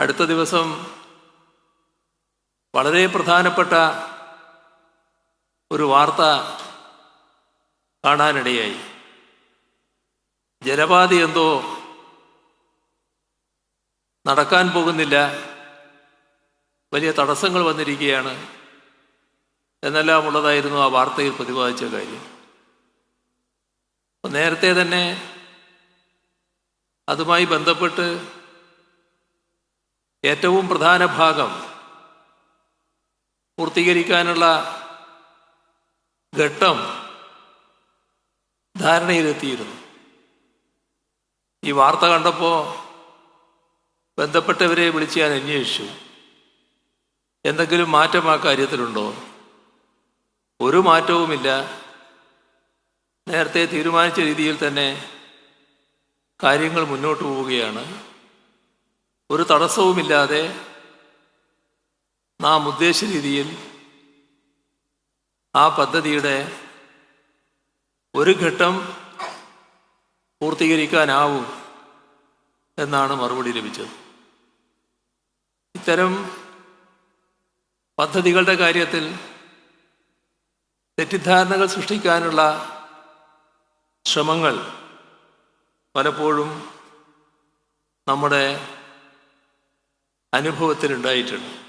അടുത്ത ദിവസം വളരെ പ്രധാനപ്പെട്ട ഒരു വാർത്ത കാണാനിടയായി. ജലപാതി എന്തോ നടക്കാൻ പോകുന്നില്ല. വലിയ തടസ്സങ്ങൾ വന്നിരിക്കുകയാണ്. എന്നെല്ലാം ഉള്ളതായിരുന്നു ആ വാർത്തയിൽ പ്രതിപാദിച്ച കാര്യം. നേരത്തെ തന്നെ അതുമായി ബന്ധപ്പെട്ട് ഏറ്റവും പ്രധാന ഭാഗം പൂർത്തീകരിക്കാനുള്ള ഘട്ടം ധാരണയിലെത്തിയിരുന്നു. ഈ വാർത്ത കണ്ടപ്പോൾ ബന്ധപ്പെട്ടവരെ വിളിച്ച് ഞാൻ അന്വേഷിച്ചു. എന്തെങ്കിലും മാറ്റം ആ കാര്യത്തിലുണ്ടോ? ഒരു മാറ്റവുമില്ല. നേരത്തെ തീരുമാനിച്ച രീതിയിൽ തന്നെ കാര്യങ്ങൾ മുന്നോട്ട് പോവുകയാണ്. ഒരു തടസ്സവുമില്ലാതെ നാം ഉദ്ദേശ രീതിയിൽ ആ പദ്ധതിയുടെ ഒരു ഘട്ടം പൂർത്തീകരിക്കാനാവും എന്നാണ് മറുപടി ലഭിച്ചത്. ഇത്തരം പദ്ധതികളുടെ കാര്യത്തിൽ തെറ്റിദ്ധാരണകൾ സൃഷ്ടിക്കാനുള്ള ശ്രമങ്ങൾ പലപ്പോഴും നമ്മുടെ അനുഭവത്തിലുണ്ടായിട്ടുണ്ട്.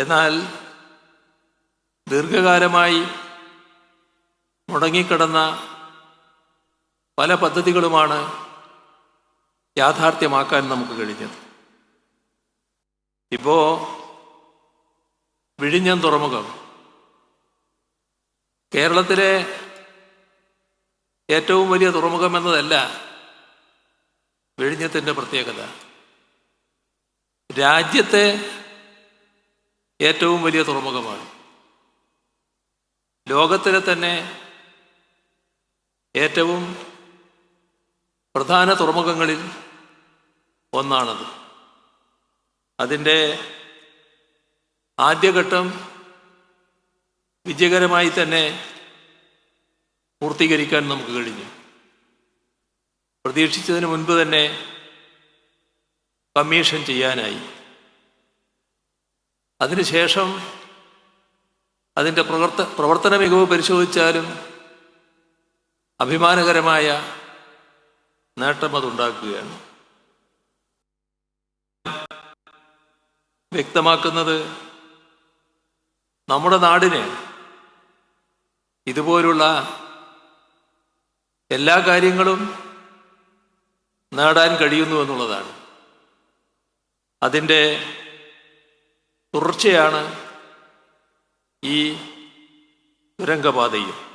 എന്നാൽ ദീർഘകാലമായി മുടങ്ങിക്കിടന്ന പല പദ്ധതികളുമാണ് യാഥാർത്ഥ്യമാക്കാൻ നമുക്ക് കഴിഞ്ഞത്. ഇപ്പോ വിഴിഞ്ഞം തുറമുഖം കേരളത്തിലെ ഏറ്റവും വലിയ തുറമുഖം എന്നതല്ല വിഴിഞ്ഞത്തിന്റെ പ്രത്യേകത. രാജ്യത്തെ ഏറ്റവും വലിയ തുറമുഖമാണ്. ലോകത്തിലെ തന്നെ ഏറ്റവും പ്രധാന തുറമുഖങ്ങളിൽ ഒന്നാണത്. അതിന്റെ ആദ്യഘട്ടം വിജയകരമായി തന്നെ പൂർത്തീകരിക്കാൻ നമുക്ക് കഴിഞ്ഞു. പ്രതീക്ഷിച്ചതിന് മുൻപ് തന്നെ കമ്മീഷൻ ചെയ്യാനായി. അതിനുശേഷം അതിന്റെ പ്രവർത്ത പ്രവർത്തന മികവ് പരിശോധിച്ചാലും അഭിമാനകരമായ നേട്ടം അതുണ്ടാക്കുകയാണ്. വ്യക്തമാക്കുന്നത് നമ്മുടെ നാടിന് ഇതുപോലുള്ള എല്ലാ കാര്യങ്ങളും നേടാൻ കഴിയുന്നു എന്നുള്ളതാണ്. അതിന്റെ തുടർച്ചയാണ് ഈ തുരങ്കപാതയും.